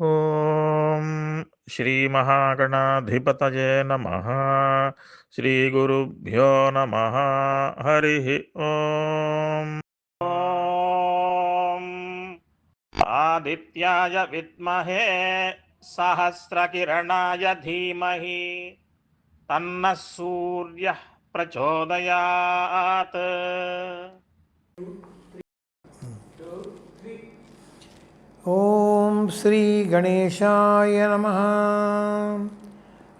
ॐ श्रीमहागणाधिपतये नमः। श्रीगुरुभ्यो नमः। हरिः ॐ। आदित्याय विद्महे सहस्रकिरणाय धीमहि। तन्नः सूर्यः प्रचोदयात्। ॐ श्रीगणेशाय नमः।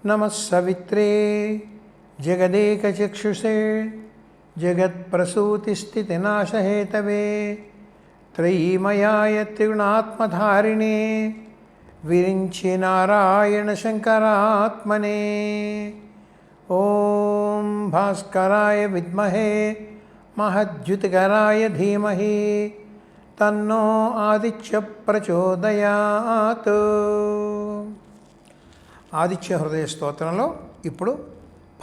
नमः सवित्रे जगदेकचक्षुषे जगत्प्रसूतिस्थितिनाशहेतवे त्रयीमयाय त्रिगुणात्मधारिणे विरिञ्चि नारायणशङ्करात्मने। ॐ भास्कराय विद्महे, महद्युतिकराय धीमहि। తన్నో ఆదిత్య ప్రచోదయాత్. ఆదిత్య హృదయ స్తోత్రంలో ఇప్పుడు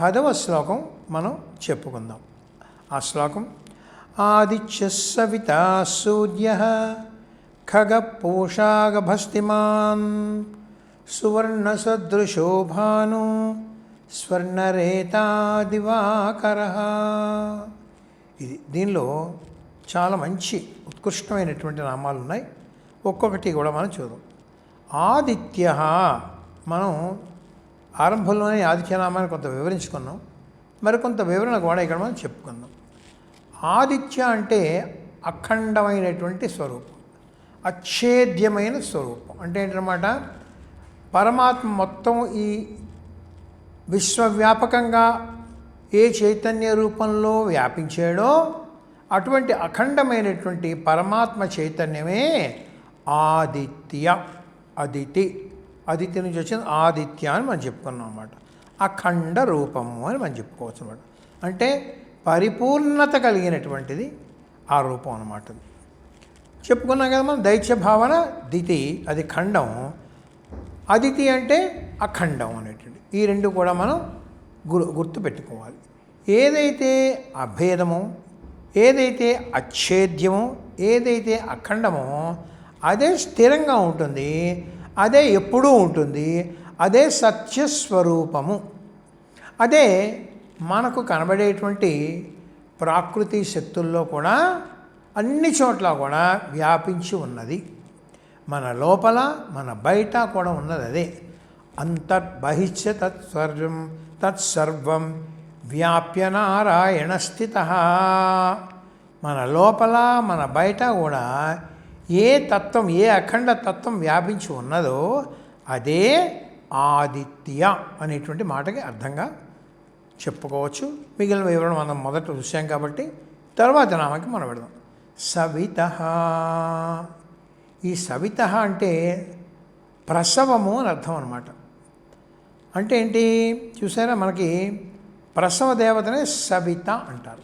పదవ శ్లోకం మనం చెప్పుకుందాం. ఆ శ్లోకం ఆదిత్య సవిత సూర్య ఖగపూషాగభస్తిమాన్ సువర్ణసదృశో భాను స్వర్ణరేతా దివాకర ఇది దీనిలో చాలా మంచి ఉత్కృష్టమైనటువంటి నామాలు ఉన్నాయి ఒక్కొక్కటి కూడా మనం చూద్దాం. ఆదిత్య మనం ఆరంభంలోనే ఆదిత్యనామాన్ని కొంత వివరించుకున్నాం. మరికొంత వివరణ కూడా ఇక్కడ మనం చెప్పుకుందాం. ఆదిత్య అంటే అఖండమైనటువంటి స్వరూపం. అచ్ఛేద్యమైన స్వరూపం. అంటే ఏంటన్నమాట? పరమాత్మ మొత్తం ఈ విశ్వవ్యాపకంగా ఏ చైతన్య రూపంలో వ్యాపించాడో అటువంటి అఖండమైనటువంటి పరమాత్మ చైతన్యమే ఆదిత్య. అదితి. అదితి నుంచి వచ్చింది ఆదిత్య అని మనం చెప్పుకున్నాం అన్నమాట. అఖండ రూపము అని మనం చెప్పుకోవచ్చు అనమాట అంటే పరిపూర్ణత కలిగినటువంటిది ఆ రూపం అన్నమాట చెప్పుకున్నాం కదా మనం దైత్య భావన దితి అది ఖండం. అదితి అంటే అఖండం అనేటువంటి. ఈ రెండు కూడా మనం గురు పెట్టుకోవాలి ఏదైతే అభేదమో ఏదైతే అచ్ఛేద్యమో ఏదైతే అఖండమో అదే స్థిరంగా ఉంటుంది అదే ఎప్పుడూ ఉంటుంది అదే సత్యస్వరూపము. అదే మనకు కనబడేటువంటి ప్రాకృతి శక్తుల్లో కూడా అన్ని చోట్ల కూడా వ్యాపించి ఉన్నది. మన లోపల మన బయట కూడా ఉన్నది అదే. అంతర్బహిష్య తత్సర్వం తత్సర్వం వ్యాప్య నారాయణ స్థిత. మన లోపల మన బయట కూడా ఏ తత్వం ఏ అఖండ తత్వం వ్యాపించి ఉన్నదో అదే ఆదిత్య అనేటువంటి మాటకి అర్థంగా చెప్పుకోవచ్చు. మిగిలిన వివరణ మనం మొదట చూసాం కాబట్టి తర్వాత నామకి మనం పెడదాం సవిత. ఈ సవిత అంటే ప్రసవము అని అర్థం అనమాట అంటే ఏంటి? చూసారా మనకి ప్రసవ దేవతనే సవిత అంటారు.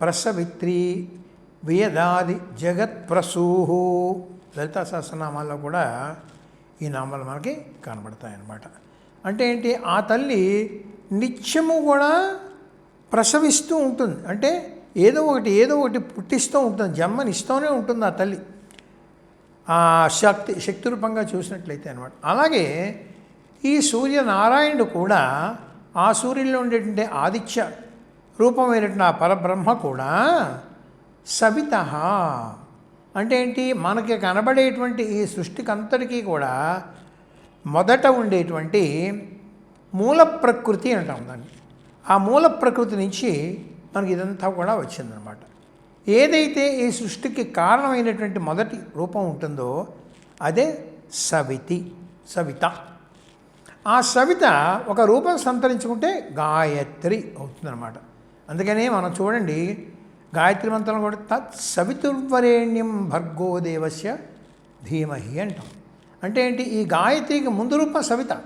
ప్రసవిత్రి వేదాది జగత్ ప్రసూహు లలితా సహస్రనామాల్లో కూడా ఈ నామాలు మనకి కనబడతాయి అన్నమాట అంటే ఏంటి? ఆ తల్లి నిత్యము కూడా ప్రసవిస్తూ ఉంటుంది. అంటే ఏదో ఒకటి ఏదో ఒకటి పుట్టిస్తూ ఉంటుంది. జన్మనిస్తూనే ఉంటుంది ఆ తల్లి. ఆ శక్తి శక్తి రూపంగా చూసినట్లయితే అనమాట అలాగే ఈ సూర్యనారాయణుడు కూడా ఆ సూర్యుల్లో ఉండేటువంటి ఆదిత్య రూపమైనటువంటి ఆ పరబ్రహ్మ కూడా సవిత. అంటే ఏంటి? మనకి కనబడేటువంటి ఈ సృష్టికంతటికీ కూడా మొదట ఉండేటువంటి మూల ప్రకృతి అంటాం దాన్ని. ఆ మూల ప్రకృతి నుంచి మనకి ఇదంతా కూడా వచ్చిందనమాట. ఏదైతే ఈ సృష్టికి కారణమైనటువంటి మొదటి రూపం ఉంటుందో అదే సవితి సవిత. ఆ సవిత ఒక రూపం సంతరించుకుంటే గాయత్రి అవుతుందన్నమాట. అందుకనే మనం చూడండి గాయత్రి మంత్రం కూడా తత్ సవితుర్వరేణ్యం భర్గో దేవస్య ధీమహి అంటాం. అంటే ఏంటి? ఈ గాయత్రికి ముందు రూపం సవిత.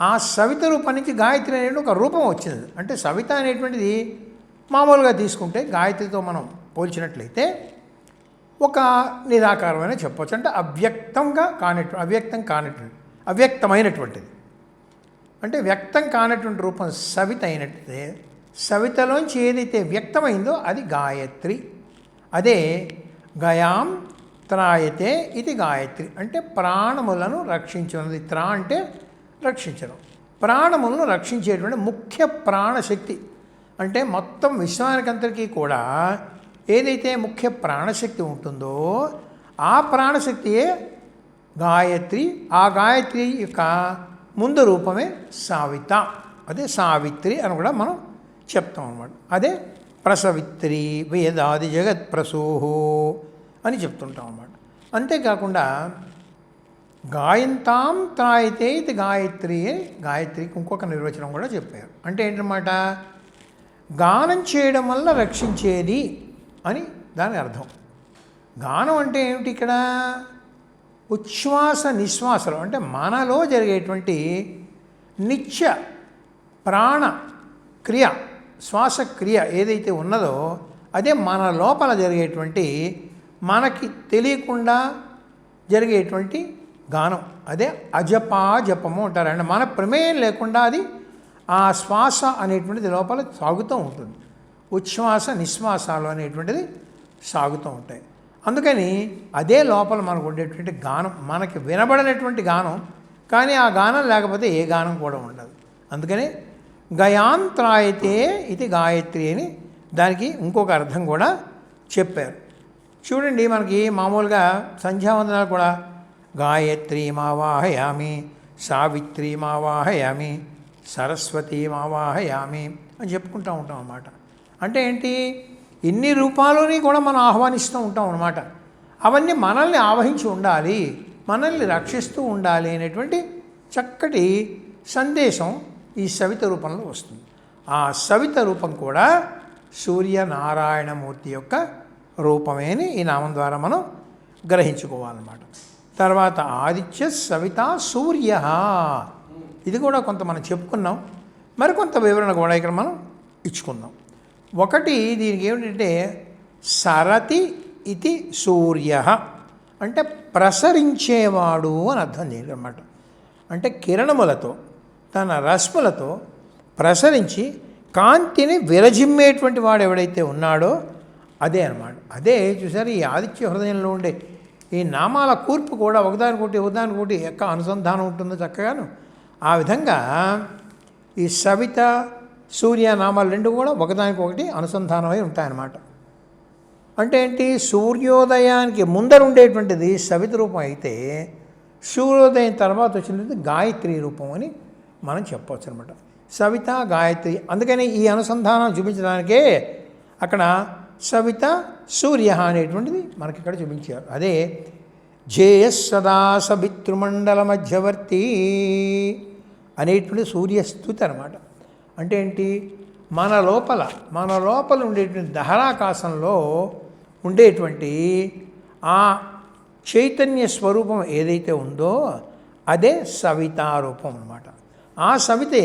ఆ సవిత రూపం నుంచి గాయత్రి అనేది ఒక రూపం వచ్చింది. అంటే సవిత అనేటువంటిది మామూలుగా తీసుకుంటే గాయత్రితో మనం పోల్చినట్లయితే ఒక నిరాకారమైన చెప్పవచ్చు అంటే అవ్యక్తంగా కానట్టు అవ్యక్తం కానిటువంటి అవ్యక్తమైనటువంటిది. అంటే వ్యక్తం కానటువంటి రూపం సవిత అయినట్టే సవితలోంచి ఏదైతే వ్యక్తమైందో అది గాయత్రి. అదే గయాం త్రాయతే ఇది గాయత్రి. అంటే ప్రాణములను రక్షించున్నది త్రా అంటే రక్షించడం. ప్రాణములను రక్షించేటువంటి ముఖ్య ప్రాణశక్తి. అంటే మొత్తం విశ్వానికంతటికీ కూడా ఏదైతే ముఖ్య ప్రాణశక్తి ఉంటుందో ఆ ప్రాణశక్తియే గాయత్రి. ఆ గాయత్రి యొక్క ముందు రూపమే సావిత. అదే సావిత్రి అని కూడా మనం చెప్తాం అన్నమాట. అదే ప్రసవిత్రి వేదాది జగత్ ప్రసూహో అని చెప్తుంటాం అన్నమాట. అంతేకాకుండా గాయంతాం త్రాయితే ఇది గాయత్రి అని గాయత్రికి ఇంకొక నిర్వచనం కూడా చెప్పారు. అంటే ఏంటన్నమాట? గానం చేయడం వల్ల రక్షించేది అని దాని అర్థం. గానం అంటే ఏమిటి ఇక్కడ? ఉచ్ఛ్వాస నిశ్వాసలు అంటే మనలో జరిగేటువంటి నిత్య ప్రాణ క్రియ శ్వాసక్రియ ఏదైతే ఉన్నదో అదే మన లోపల జరిగేటువంటి మనకి తెలియకుండా జరిగేటువంటి గానం. అదే అజపా జపము అంటారు. అంటే మన ప్రమేయం లేకుండా అది ఆ శ్వాస అనేటువంటిది లోపల సాగుతూ ఉంటుంది. ఉచ్ఛ్వాస నిశ్వాసాలు అనేటువంటిది సాగుతూ ఉంటాయి. అందుకని అదే లోపల మనకు ఉండేటువంటి గానం మనకి వినబడినటువంటి గానం కానీ ఆ గానం లేకపోతే ఏ గానం కూడా ఉండదు. అందుకని గయాంత్రాయతే ఇది గాయత్రి అని దానికి ఇంకొక అర్థం కూడా చెప్పారు. చూడండి మనకి మామూలుగా సంధ్యావందనాలు కూడా గాయత్రి మావాహయామి సావిత్రి మావాహయామి సరస్వతి మావాహయామి అని చెప్పుకుంటూ ఉంటాం అన్నమాట. అంటే ఏంటి? ఇన్ని రూపాలని కూడా మనం ఆహ్వానిస్తూ ఉంటాం అన్నమాట. అవన్నీ మనల్ని ఆవహించి ఉండాలి మనల్ని రక్షిస్తూ ఉండాలి అనేటువంటి చక్కటి సందేశం ఈ సవిత రూపంలో వస్తుంది. ఆ సవిత రూపం కూడా సూర్యనారాయణమూర్తి యొక్క రూపమే అని ఈ నామం ద్వారా మనం గ్రహించుకోవాలన్నమాట. తర్వాత ఆదిత్య సవిత సూర్య ఇది కూడా కొంత మనం చెప్పుకున్నాం. మరికొంత వివరణ కూడా ఇక్కడ మనం ఇచ్చుకుందాం ఒకటి దీనికి ఏమిటంటే సరతి ఇది సూర్య. అంటే ప్రసరించేవాడు అని అర్థం చేయడం అన్నమాట అంటే కిరణములతో తన రశ్ములతో ప్రసరించి కాంతిని విరజిమ్మేటువంటి వాడు ఎవడైతే ఉన్నాడో అదే అన్నమాట. అదే చూసారు ఈ ఆదిత్య హృదయంలో ఉండే ఈ నామాల కూర్పు కూడా ఒకదానికొకటి ఒకదానికొకటి ఎక్క అనుసంధానం ఉంటుందో చక్కగాను. ఆ విధంగా ఈ సవిత సూర్యనామాలు రెండు కూడా ఒకదానికొకటి అనుసంధానమై ఉంటాయన్నమాట. అంటే ఏంటి? సూర్యోదయానికి ముందర ఉండేటువంటిది సవిత రూపం అయితే సూర్యోదయం తర్వాత వచ్చినది గాయత్రి రూపం అని మనం చెప్పవచ్చు అనమాట సవిత గాయత్రి అందుకని ఈ అనుసంధానం చూపించడానికే అక్కడ సవిత సూర్య అనేటువంటిది మనకి ఇక్కడ చూపించారు. అదే జేయస్ సదా సవితృమండల మధ్యవర్తి అనేటువంటి సూర్యస్థుతి అనమాట అంటే ఏంటి? మన లోపల మన లోపల ఉండేటువంటి దహరాకాశంలో ఉండేటువంటి ఆ చైతన్య స్వరూపం ఏదైతే ఉందో అదే సవితారూపం అనమాట ఆ సవితే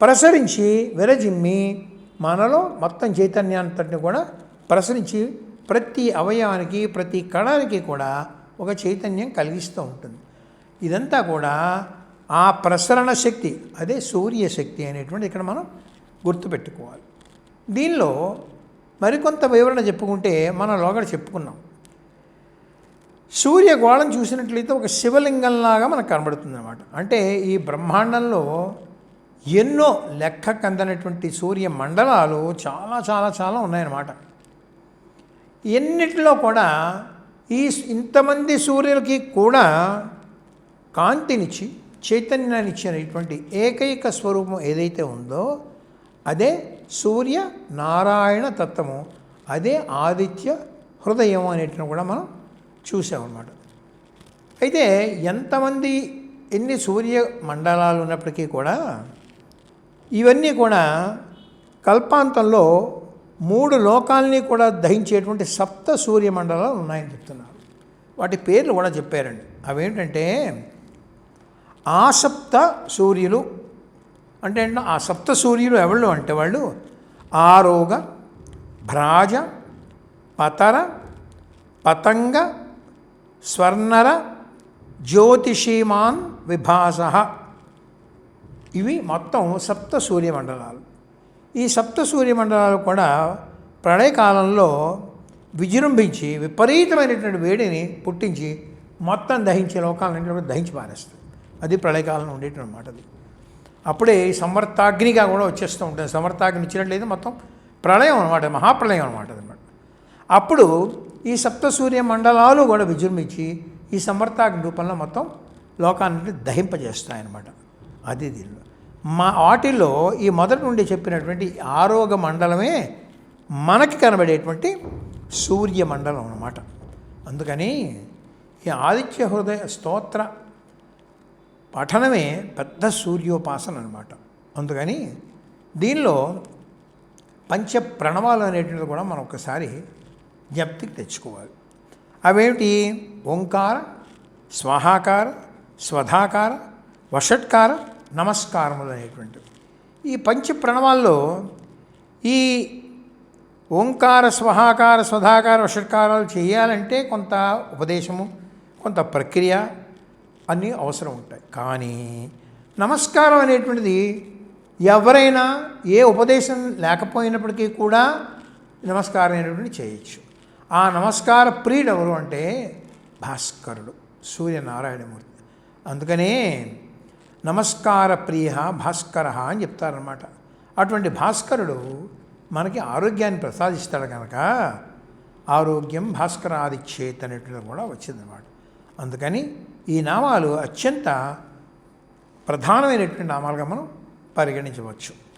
ప్రసరించి విరజిమ్మి మనలో మొత్తం చైతన్యాంతటిని కూడా ప్రసరించి ప్రతి అవయవానికి ప్రతి కణానికి కూడా ఒక చైతన్యం కలిగిస్తూ ఉంటుంది. ఇదంతా కూడా ఆ ప్రసరణ శక్తి అదే సూర్యశక్తి అనేటువంటి ఇక్కడ మనం గుర్తుపెట్టుకోవాలి. దీనిలో మరికొంత వివరణ చెప్పుకుంటే మనం లోగడ చెప్పుకున్నాం. సూర్యగోళం చూసినట్లయితే ఒక శివలింగంలాగా మనకు కనబడుతుందన్నమాట. అంటే ఈ బ్రహ్మాండంలో ఎన్నో లెక్క కందనటువంటి సూర్య మండలాలు చాలా చాలా చాలా ఉన్నాయన్నమాట. ఎన్నిటిలో కూడా ఈ ఇంతమంది సూర్యులకి కూడా కాంతినిచ్చి చైతన్యాన్ని ఇచ్చినటువంటి ఏకైక స్వరూపం ఏదైతే ఉందో అదే సూర్య నారాయణ తత్వము. అదే ఆదిత్య హృదయం అనేటిని కూడా మనం చూసామన్నమాట. అయితే ఎంతమంది ఎన్ని సూర్య మండలాలు ఉన్నప్పటికీ కూడా ఇవన్నీ కూడా కల్పాంతంలో మూడు లోకాలని కూడా దహించేటువంటి సప్త సూర్య మండలాలు ఉన్నాయని చెప్తున్నారు. వాటి పేర్లు కూడా చెప్పారండి. అవేంటంటే ఆసప్త సూర్యులు అంటే ఏంటో ఆ సప్త సూర్యులు ఎవళ్ళు అంటే వాళ్ళు ఆరోగ భ్రాజ పతర పతంగ స్వర్ణర జ్యోతిషీమాన్ విభాస. ఇవి మొత్తం సప్త సూర్యమండలాలు. ఈ సప్త సూర్యమండలాలు కూడా ప్రళయకాలంలో విజృంభించి విపరీతమైనటువంటి వేడిని పుట్టించి మొత్తం దహించే లోకాలన్నింటినీ దహించి పారేస్తుంది అది ప్రళయకాలంలో ఉండేటువంటి మాట అది. అప్పుడే సమర్థాగ్నిగా కూడా వచ్చేస్తూ ఉంటుంది. సమర్థాగ్ని ఇచ్చినట్లయితే మొత్తం ప్రళయం అనమాట మహాప్రళయం అనమాట అనమాట అప్పుడు ఈ సప్త సూర్య మండలాలు కూడా విజృంభించి ఈ సమర్థాగ్ని రూపంలో మొత్తం లోకాన్ని దహింపజేస్తాయన్నమాట. అది దీనిలో మా వాటిల్లో ఈ మొదటి నుండి చెప్పినటువంటి ఆరోగ్య మండలమే మనకి కనబడేటువంటి సూర్య మండలం అన్నమాట. అందుకని ఈ ఆదిత్య హృదయ స్తోత్ర పఠనమే పెద్ద సూర్యోపాసన అనమాట అందుకని దీనిలో పంచ ప్రణవాలు అనేటువంటిది కూడా మనం ఒకసారి జ్ఞప్తికి తెచ్చుకోవాలి. అవేమిటి? ఓంకార స్వాహాకార స్వధాకార వషట్కార నమస్కారములు అనేటువంటివి. ఈ పంచ ప్రణవాల్లో ఈ ఓంకార స్వహాకార స్వధాకార వషట్కారాలు చేయాలంటే కొంత ఉపదేశము కొంత ప్రక్రియ అన్నీ అవసరం ఉంటాయి. కానీ నమస్కారం అనేటువంటిది ఎవరైనా ఏ ఉపదేశం లేకపోయినప్పటికీ కూడా నమస్కారం అనేటువంటి చేయొచ్చు. ఆ నమస్కార ప్రియుడు ఎవరు అంటే భాస్కరుడు సూర్యనారాయణమూర్తి. అందుకనే నమస్కార ప్రియ భాస్కర అని చెప్తారనమాట అటువంటి భాస్కరుడు మనకి ఆరోగ్యాన్ని ప్రసాదిస్తాడు కనుక ఆరోగ్యం భాస్కరాదిచ్చేత్ అనేటువంటిది కూడా వచ్చిందన్నమాట. అందుకని ఈ నామాలు అత్యంత ప్రధానమైనటువంటి నామాలుగా మనం పరిగణించవచ్చు.